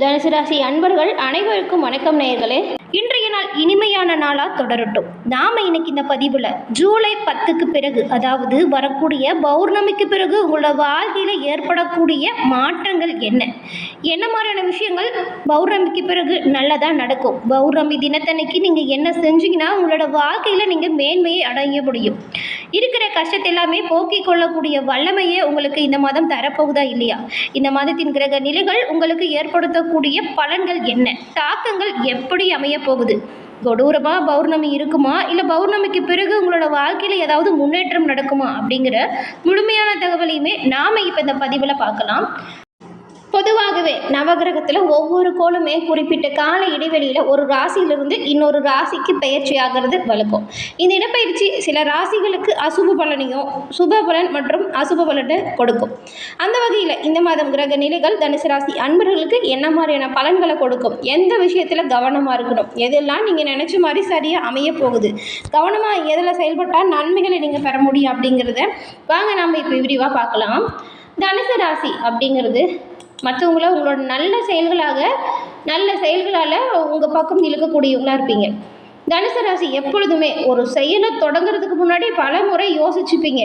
தனுசு ராசி அன்பர்கள் அனைவருக்கும் வணக்கம் நேயர்களே. இன்றைய நாள் இனிமையான நாளாக தொடரட்டும். நாம் இன்னைக்கு இந்த பதிவில் ஜூலை பத்துக்கு பிறகு அதாவது வரக்கூடிய பௌர்ணமிக்கு பிறகு உங்களோட வாழ்க்கையில் ஏற்படக்கூடிய மாற்றங்கள் என்ன? என்ன மாதிரியான விஷயங்கள் பௌர்ணமிக்கு பிறகு நல்லதாக நடக்கும்? பௌர்ணமி தினத்தன்னைக்கு நீங்கள் என்ன செஞ்சீங்கன்னா உங்களோட வாழ்க்கையில் நீங்கள் மேன்மையை அடைய முடியும். இருக்கிற கஷ்டத்தை எல்லாமே போக்கிக் கொள்ளக்கூடிய வல்லமையே உங்களுக்கு இந்த மாதம் தரப்போகுதா இல்லையா? இந்த மாதத்தின் கிரக நிலைகள் உங்களுக்கு ஏற்படுத்தக்கூடிய பலன்கள் என்ன? தாக்கங்கள் எப்படி அமைய போகுது? கொடூரமாக பௌர்ணமி இருக்குமா? இல்லை பௌர்ணமிக்கு பிறகு உங்களோட வாழ்க்கையில் ஏதாவது முன்னேற்றம் நடக்குமா? அப்படிங்கிற முழுமையான தகவலையுமே நாம் இப்போ இந்த பதிவில் பார்க்கலாம். பொதுவாகவே நவகிரகத்தில் ஒவ்வொரு கோளுமே குறிப்பிட்ட கால இடைவெளியில் ஒரு ராசியிலிருந்து இன்னொரு ராசிக்கு பயிற்சி ஆகிறது வழக்கம். இந்த இடப்பயிற்சி சில ராசிகளுக்கு அசுப பலனையும் சுப பலன் மற்றும் அசுப பலனை கொடுக்கும். அந்த வகையில் இந்த மாதம் கிரக நிலைகள் தனுசு ராசி அன்பர்களுக்கு என்ன மாதிரியான பலன்களை கொடுக்கும்? எந்த விஷயத்தில் கவனமாக இருக்கணும்? எதெல்லாம் நீங்கள் நினச்ச மாதிரி சரியாக அமைய போகுது? கவனமாக எதில் செயல்பட்டால் நன்மைகளை நீங்கள் பெற முடியும் அப்படிங்கிறத வாங்க நம்ம இப்போ விரிவாக பார்க்கலாம். தனுசு ராசி அப்படிங்கிறது மற்றவங்கள உங்களோட நல்ல செயல்களாக நல்ல செயல்களால் உங்கள் பக்கம் இழுக்கக்கூடியவங்களாக இருப்பீங்க. தனுசு ராசி எப்பொழுதுமே ஒரு செயலை தொடங்குறதுக்கு முன்னாடி பல முறை யோசிச்சுப்பீங்க.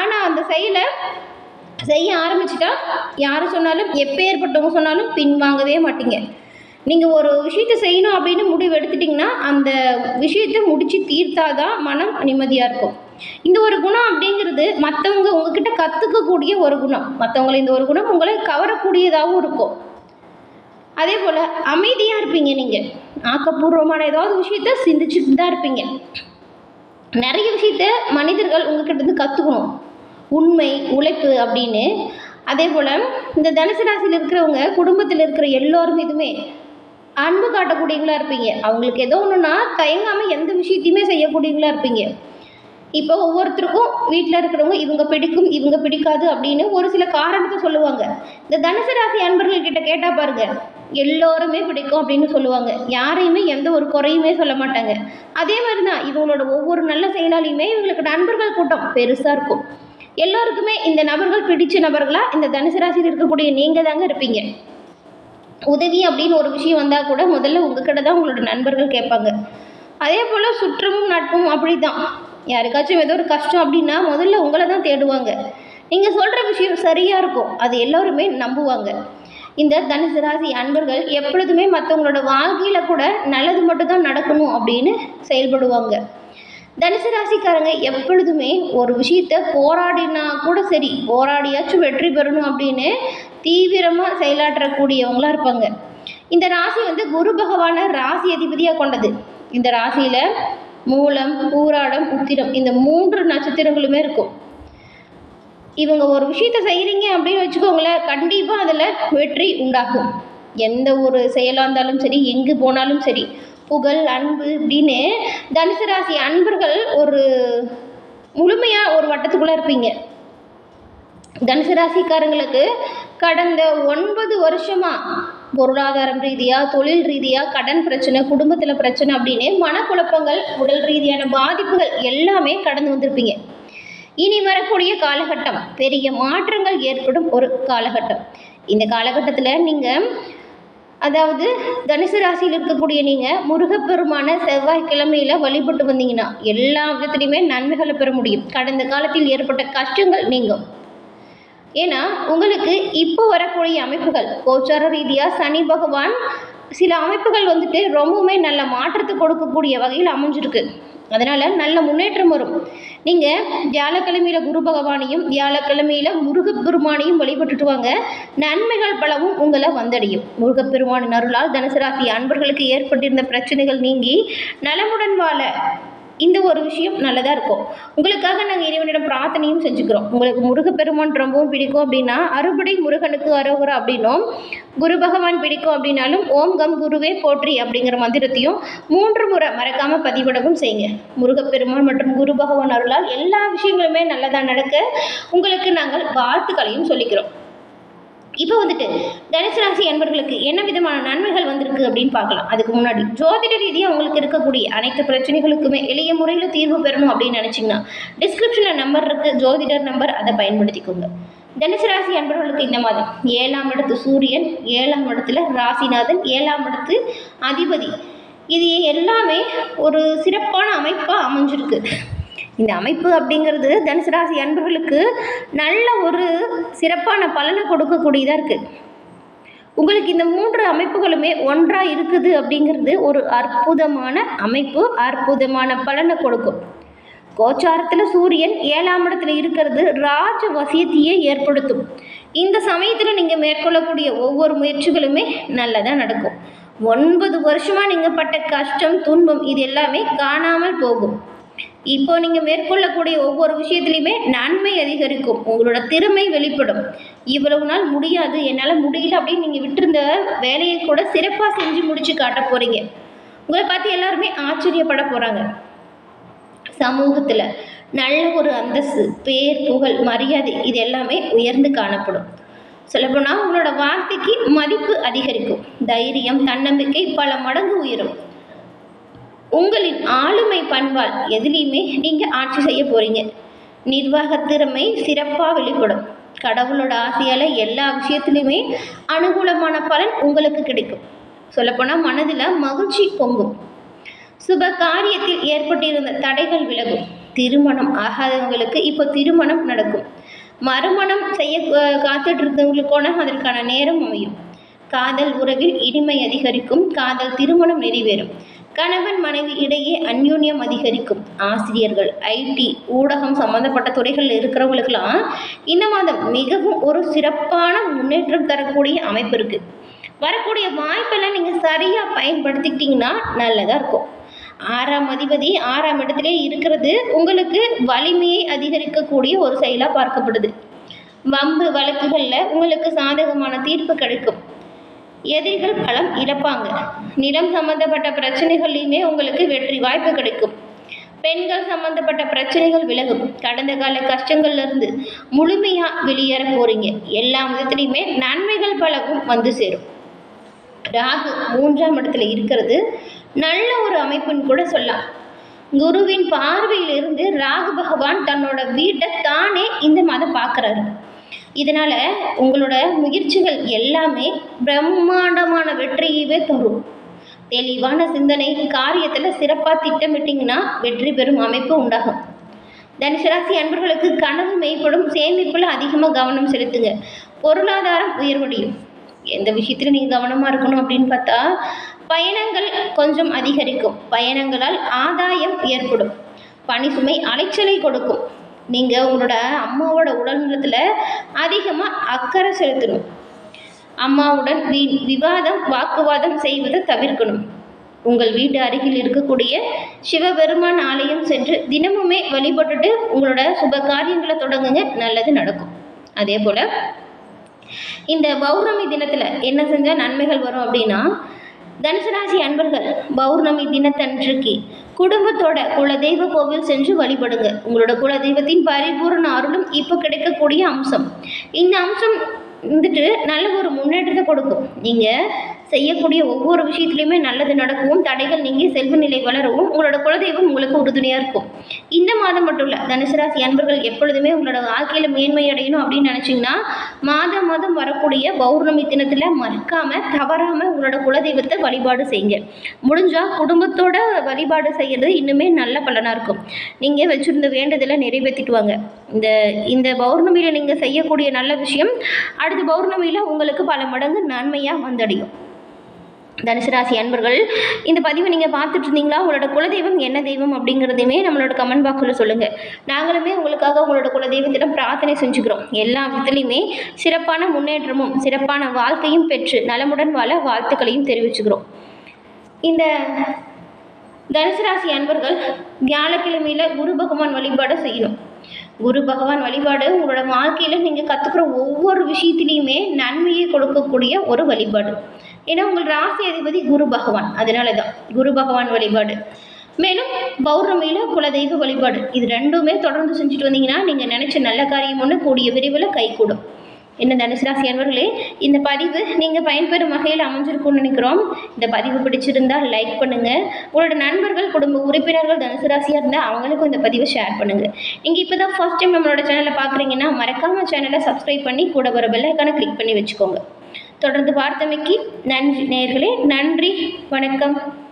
ஆனால் அந்த செயலை செய்ய ஆரம்பிச்சிட்டா யார் சொன்னாலும் எப்பேற்பட்டவங்க சொன்னாலும் பின்வாங்கவே மாட்டீங்க. நீங்கள் ஒரு விஷயத்தை செய்யணும் அப்படின்னு முடிவு எடுத்துட்டிங்கன்னா அந்த விஷயத்தை முடித்து தீர்த்தாதான் மனம் நிம்மதியாக இருக்கும். இந்த ஒரு குணம் அப்படிங்கிறது மற்றவங்க உங்ககிட்ட கற்றுக்கக்கூடிய ஒரு குணம். மற்றவங்களை இந்த ஒரு குணம் உங்களை கவரக்கூடியதாகவும் இருக்கும். அதே போல் அமைதியாக இருப்பீங்க நீங்கள் ஆக்கப்பூர்வமான ஏதாவது விஷயத்த சிந்திச்சுட்டு தான் இருப்பீங்க. நிறைய விஷயத்த மனிதர்கள் உங்ககிட்ட இருந்து கற்றுக்கணும் உண்மை உழைப்பு அப்படின்னு. அதே போல் இந்த தனுசு ராசியில் இருக்கிறவங்க குடும்பத்தில் இருக்கிற எல்லோரும் இதுமே அன்பு காட்டக்கூடியவங்களா இருப்பீங்க. அவங்களுக்கு ஏதோ ஒன்றுனா தயங்காமல் எந்த விஷயத்தையுமே செய்யக்கூடியவங்களா இருப்பீங்க. இப்போ ஒவ்வொருத்தருக்கும் வீட்டில் இருக்கிறவங்க இவங்க பிடிக்கும் இவங்க பிடிக்காது அப்படின்னு ஒரு சில காரணத்தை சொல்லுவாங்க. இந்த தனுசு ராசி அன்பர்கள்கிட்ட கேட்டால் பாருங்க எல்லோருமே பிடிக்கும் அப்படின்னு சொல்லுவாங்க. யாரையுமே எந்த ஒரு குறையுமே சொல்ல மாட்டாங்க. அதே மாதிரி தான் இவங்களோட ஒவ்வொரு நல்ல செயலாலையுமே இவங்களுக்கு நண்பர்கள் கூட்டம் பெருசாக இருக்கும். எல்லோருக்குமே இந்த நபர்கள் பிடிச்ச நபர்களாக இந்த தனுசு ராசியில் இருக்கக்கூடிய நீங்கள் தாங்க இருப்பீங்க. உதவி அப்படின்னு ஒரு விஷயம் வந்தால் கூட முதல்ல உங்ககிட்ட தான் உங்களோட நண்பர்கள் கேட்பாங்க. அதே போல் சுற்றமும் நட்பும் அப்படி தான் யாருக்காச்சும் ஏதோ ஒரு கஷ்டம் அப்படின்னா முதல்ல உங்களை தான் தேடுவாங்க. நீங்கள் சொல்கிற விஷயம் சரியாக இருக்கும். அது எல்லோருமே நம்புவாங்க. இந்த தனுசு ராசி அன்பர்கள் எப்பொழுதுமே மற்றவங்களோட வாழ்க்கையில் கூட நல்லது மட்டும்தான் நடக்கணும் அப்படின்னு செயல்படுவாங்க. தனுசு ராசிக்காரங்க எப்பொழுதுமே ஒரு விஷயத்த போராடினா கூட சரி போராடியாச்சும் வெற்றி பெறணும் அப்படின்னு தீவிரமாக செயலாற்றக்கூடியவங்களாக இருப்பாங்க. இந்த ராசி வந்து குரு பகவானை ராசி அதிபதியாக கொண்டது. இந்த ராசியில் மூலம் பூராடம் உத்திரம். இந்த மூன்று நட்சத்திரங்களுமே இருக்கும். இவங்க ஒரு விஷயத்த செய்கிறீங்க அப்படின்னு வச்சுக்கோங்களேன் கண்டிப்பாக அதில் வெற்றி உண்டாகும். எந்த ஒரு செயலாக இருந்தாலும் சரி எங்கே போனாலும் சரி புகழ் அன்பு இப்படின்னு தனுசு ராசி அன்பர்கள் ஒரு முழுமையாக ஒரு வட்டத்துக்குள்ளே இருப்பீங்க. தனுசு ராசிக்காரங்களுக்கு கடந்த ஒன்பது வருஷமாக பொருளாதாரம் ரீதியாக தொழில் ரீதியாக கடன் பிரச்சனை குடும்பத்தில் பிரச்சனை அப்படின்னு மனக்குழப்பங்கள் உடல் ரீதியான பாதிப்புகள் எல்லாமே கடந்து வந்திருப்பீங்க. இனி வரக்கூடிய காலகட்டம் பெரிய மாற்றங்கள் ஏற்படும் ஒரு காலகட்டம். இந்த காலகட்டத்தில் நீங்கள் அதாவது தனுசு ராசியில் இருக்கக்கூடிய நீங்கள் முருகப்பெருமான செவ்வாய்க்கிழமையில் வழிபட்டு வந்தீங்கன்னா எல்லா விதத்துலையுமே நன்மைகளை பெற முடியும். கடந்த காலத்தில் ஏற்பட்ட கஷ்டங்கள் நீங்கும். ஏன்னா உங்களுக்கு இப்போ வரக்கூடிய அமைப்புகள் கோச்சார ரீதியாக சனி பகவான் சில அமைப்புகள் வந்துட்டு ரொம்பவுமே நல்ல மாற்றத்தை கொடுக்கக்கூடிய வகையில் அமைஞ்சிருக்கு. அதனால் நல்ல முன்னேற்றம் வரும். நீங்கள் வியாழக்கிழமையில் குரு பகவானையும் வியாழக்கிழமையில் முருகப்பெருமானையும் வழிபட்டுட்டு வாங்க. நன்மைகள் பலவும் உங்களை வந்தடையும். முருகப்பெருமானின் அருளால் தனுசு ராசி அன்பர்களுக்கு ஏற்பட்டிருந்த பிரச்சனைகள் நீங்கி நலமுடன் வாழ இந்த ஒரு விஷயம் நல்லதாக இருக்கும். உங்களுக்காக நாங்கள் இறைவனிடம் பிரார்த்தனையும் செஞ்சுக்கிறோம். உங்களுக்கு முருகப்பெருமான் ரொம்பவும் பிடிக்கும் அப்படின்னா அறுபடை முருகனுக்கு அரோகரா அப்படின்னும் குரு பகவான் பிடிக்கும் அப்படின்னாலும் ஓம் கம் குருவே போற்றி அப்படிங்கிற மந்திரத்தையும் மூன்று முறை மறக்காமல் பதிவிடவும் செய்யுங்க. முருகப்பெருமான் மற்றும் குரு பகவான் அருளால் எல்லா விஷயங்களுமே நல்லதாக நடக்க உங்களுக்கு நாங்கள் வாழ்த்துக்களையும் சொல்லிக்கிறோம். இப்போ வந்துட்டு தனுசு ராசி அன்பர்களுக்கு என்ன விதமான நன்மைகள் வந்திருக்கு அப்படின்னு பார்க்கலாம். அதுக்கு முன்னாடி ஜோதிட ரீதியாக உங்களுக்கு இருக்கக்கூடிய அனைத்து பிரச்சனைகளுக்குமே எளிய முறையில் தீர்வு பெறணும் அப்படின்னு நினச்சிங்கன்னா டிஸ்கிரிப்ஷனில் நம்பர் இருக்குது ஜோதிடர் நம்பர் அதை பயன்படுத்திக்கோங்க. தனுசு ராசி அன்பர்களுக்கு இந்த மாதம் ஏழாம் இடத்து சூரியன் ஏழாம் இடத்துல ராசிநாதன் ஏழாம் இடத்து அதிபதி. இது எல்லாமே ஒரு சிறப்பான அமைப்பாக அமைஞ்சிருக்கு. இந்த அமைப்பு அப்படிங்கிறது தனுசு ராசி அன்பர்களுக்கு நல்ல ஒரு சிறப்பான பலனை கொடுக்கக்கூடியதாக இருக்குது உங்களுக்கு இந்த மூன்று அமைப்புகளுமே ஒன்றாக இருக்குது அப்படிங்கிறது ஒரு அற்புதமான அமைப்பு அற்புதமான பலனை கொடுக்கும். கோச்சாரத்தில் சூரியன் ஏழாம் இடத்துல இருக்கிறது ராஜ வசியத்தையே ஏற்படுத்தும். இந்த சமயத்தில் நீங்கள் மேற்கொள்ளக்கூடிய ஒவ்வொரு முயற்சிகளுமே நல்லதாக நடக்கும். ஒன்பது வருஷமாக நீங்கள் பட்ட கஷ்டம் துன்பம் இது எல்லாமே காணாமல் போகும். இப்போ நீங்கள் மேற்கொள்ளக்கூடிய ஒவ்வொரு விஷயத்துலையுமே நன்மை அதிகரிக்கும். உங்களோட திறமை வெளிப்படும். இவ்வளவு நாள் முடியாது. என்னால் முடியல அப்படின்னு நீங்கள் விட்டுருந்த வேலையை கூட சிறப்பாக செஞ்சு முடிச்சு காட்ட போகிறீங்க உங்களை பார்த்து எல்லாருமே ஆச்சரியப்பட போகிறாங்க சமூகத்தில் நல்ல ஒரு அந்தஸ்து பேர் புகழ் மரியாதை இது எல்லாமே உயர்ந்து காணப்படும். சொல்லப்போனால் உங்களோட வார்த்தைக்கு மதிப்பு அதிகரிக்கும். தைரியம் தன்னம்பிக்கை பல மடங்கு உயரும். உங்களின் ஆளுமை பண்பால் எதுலேயுமே நீங்கள் ஆட்சி செய்ய போகிறீங்க நிர்வாக திறமை சிறப்பாக வெளிப்படும். கடவுளோட ஆசையால் எல்லா விஷயத்துலையுமே அனுகூலமான பலன் உங்களுக்கு கிடைக்கும். சொல்லப்போனால் மனதில் மகிழ்ச்சி பொங்கும். சுப காரியத்தில் ஏற்பட்டிருந்த தடைகள் விலகும். திருமணம் ஆகாதவங்களுக்கு இப்போ திருமணம் நடக்கும். மறுமணம் செய்ய அஹ், காத்துட்டு இருந்தவங்களுக்கான அதற்கான நேரம் அமையும். காதல் உறவில் இனிமை அதிகரிக்கும். காதல் திருமணம் நிறைவேறும். கணவன் மனைவி இடையே அந்யோன்யம் அதிகரிக்கும். ஆசிரியர்கள் ஐடி ஊடகம் சம்பந்தப்பட்ட துறைகளில் இருக்கிறவங்களுக்கெல்லாம் இந்த மாதம் மிகவும் ஒரு சிறப்பான முன்னேற்றம் தரக்கூடிய அமைப்பு இருக்குது வரக்கூடிய வாய்ப்பெல்லாம் நீங்கள் சரியாக பயன்படுத்திக்கிட்டிங்கன்னா நல்லதாக இருக்கும். ஆறாம் அதிபதி ஆறாம் இடத்திலே இருக்கிறது உங்களுக்கு வலிமையை அதிகரிக்கக்கூடிய ஒரு செயலாக பார்க்கப்படுது. வம்பு வழக்குகளில் உங்களுக்கு சாதகமான தீர்ப்பு கிடைக்கும். எதிரிகள் பலம் இழப்பாங்க. நிலம் சம்பந்தப்பட்ட பிரச்சனைகள்லையுமே உங்களுக்கு வெற்றி வாய்ப்பு கிடைக்கும். பெண்கள் சம்பந்தப்பட்ட பிரச்சனைகள் விலகும். கடந்த கால கஷ்டங்கள்ல இருந்து முழுமையாக வெளியேற போறீங்க. எல்லா விதத்துலையுமே நன்மைகள் பலவும் வந்து சேரும். ராகு மூன்றாம் இடத்துல இருக்கிறது. நல்ல ஒரு அமைப்புன்னு கூட சொல்லலாம். குருவின் பார்வையிலிருந்து ராகு பகவான் தன்னோட வீட்டை தானே இந்த மாதம் பார்க்குறாரு. இதனால் உங்களோட முயற்சிகள் எல்லாமே பிரம்மாண்டமான வெற்றியவே தரும். தெளிவான சிந்தனை காரியத்தில் சிறப்பாக திட்டமிட்டிங்கன்னா வெற்றி பெறும் அமைப்பு உண்டாகும். தனுசராசி அன்பர்களுக்கு கனவு மெய்ப்படும் சேமிப்பில் அதிகமாக கவனம் செலுத்துங்க. பொருளாதாரம் உயர்வடையும் எந்த விஷயத்தில் நீங்கள் கவனமாக இருக்கணும் அப்படின்னு பார்த்தா பயணங்கள் கொஞ்சம் அதிகரிக்கும். பயணங்களால் ஆதாயம் ஏற்படும். பணி சுமை அலைச்சலை கொடுக்கும். நீங்கள் உங்களோட அம்மாவோட உடல்நலத்தில் அதிகமாக அக்கறை செலுத்தணும். அம்மாவுடன் வி விவாதம் வாக்குவாதம் செய்வதை தவிர்க்கணும். உங்கள் வீட்டு அருகில் இருக்கக்கூடிய சிவபெருமான் ஆலயம் சென்று தினமுமே வழிபட்டுட்டு உங்களோட சுப காரியங்களை தொடங்குங்க நல்லது நடக்கும். அதே போல் இந்த பௌர்ணமி தினத்தில் என்ன செஞ்சால் நன்மைகள் வரும் அப்படின்னா தனுசு ராசி அன்பர்கள் பௌர்ணமி தினத்தன்றைக்கு குடும்பத்தோட குலதெய்வ கோவில் சென்று வழிபடுங்க. உங்களோட குலதெய்வத்தின் பரிபூர்ண அருளும் இப்போ கிடைக்கக்கூடிய அம்சம். இந்த அம்சம் வந்துட்டு நல்ல ஒரு முன்னேற்றத்தை கொடுக்கும். நீங்கள் செய்யக்கூடிய ஒவ்வொரு விஷயத்துலையுமே நல்லது நடக்கவும் தடைகள் நீங்கி செல்வ நிலை வளரவும் உங்களோட குலதெய்வம் உங்களுக்கு உறுதுணையாக இருக்கும். இந்த மாதம் மட்டும் இல்லை தனுசு ராசி அன்பர்கள் எப்பொழுதுமே உங்களோட வாழ்க்கையில் மேன்மை அடையணும் அப்படின்னு நினச்சிங்கன்னா மாதம் மாதம் வரக்கூடிய பௌர்ணமி தினத்தில் மறக்காமல் தவறாமல் உங்களோட குலதெய்வத்தை வழிபாடு செய்யுங்க. முடிஞ்சால் குடும்பத்தோட வழிபாடு செய்கிறது இன்னுமே நல்ல பலனாக இருக்கும். நீங்கள் வச்சுருந்த வேண்டதில் நிறைவேற்றிட்டு வாங்க. இந்த இந்த பௌர்ணமியில் நீங்கள் செய்யக்கூடிய நல்ல விஷயம் அடுத்த பௌர்ணமியில் உங்களுக்கு பல மடங்கு நன்மையாக வந்தடையும். தனுசு ராசி அன்பர்கள் இந்த பதிவை நீங்கள் பார்த்துட்டு இருந்தீங்களா உங்களோட குலதெய்வம் என்ன தெய்வம் அப்படிங்கிறதையுமே நம்மளோட கமெண்ட் பாக்ஸில் சொல்லுங்கள் நாங்களுமே உங்களுக்காக உங்களோட குலதெய்வத்திடம் பிரார்த்தனை செஞ்சுக்கிறோம். எல்லா விதத்துலையுமே சிறப்பான முன்னேற்றமும் சிறப்பான வாழ்க்கையும் பெற்று நலமுடன் வாழ வாழ்த்துக்களையும் தெரிவிச்சுக்கிறோம். இந்த தனுசு ராசி அன்பர்கள் வியாழக்கிழமையில் குரு பகவான் வழிபாடு செய்யணும். குரு பகவான் வழிபாடு உங்களோட வாழ்க்கையில் நீங்கள் கற்றுக்கிற ஒவ்வொரு விஷயத்துலையுமே நன்மையை கொடுக்கக்கூடிய ஒரு வழிபாடு. ஏன்னா உங்கள் ராசி அதிபதி குரு பகவான். அதனால தான் குரு பகவான் வழிபாடு. மேலும் பௌர்ணமியில் குலதெய்வ வழிபாடு. இது ரெண்டுமே தொடர்ந்து செஞ்சுட்டு வந்தீங்கன்னா நீங்கள் நினச்ச நல்ல காரியம் ஒன்று கூடிய விரைவில் கைகூடும். என்ன தனுசு ராசி அன்பர்களே இந்த பதிவு நீங்கள் பயன்பெறும் வகையில் அமைஞ்சிருக்கும்னு நினைக்கிறோம். இந்த பதிவு பிடிச்சிருந்தால் லைக் பண்ணுங்கள் உங்களோட நண்பர்கள் குடும்ப உறுப்பினர்கள் தனுசு ராசியாக இருந்தால் அவங்களுக்கும் இந்த பதிவை ஷேர் பண்ணுங்கள் நீங்கள் இப்போ தான் ஃபஸ்ட் டைம் நம்மளோட சேனலை பார்க்குறீங்கன்னா மறக்காமல் சேனலை சப்ஸ்கிரைப் பண்ணி கூட வர பெல்லைக்கான கிளிக் பண்ணி வச்சுக்கோங்க. தொடர்ந்து பார்த்தமைக்கு நன்றி நேர்களே நன்றி வணக்கம்.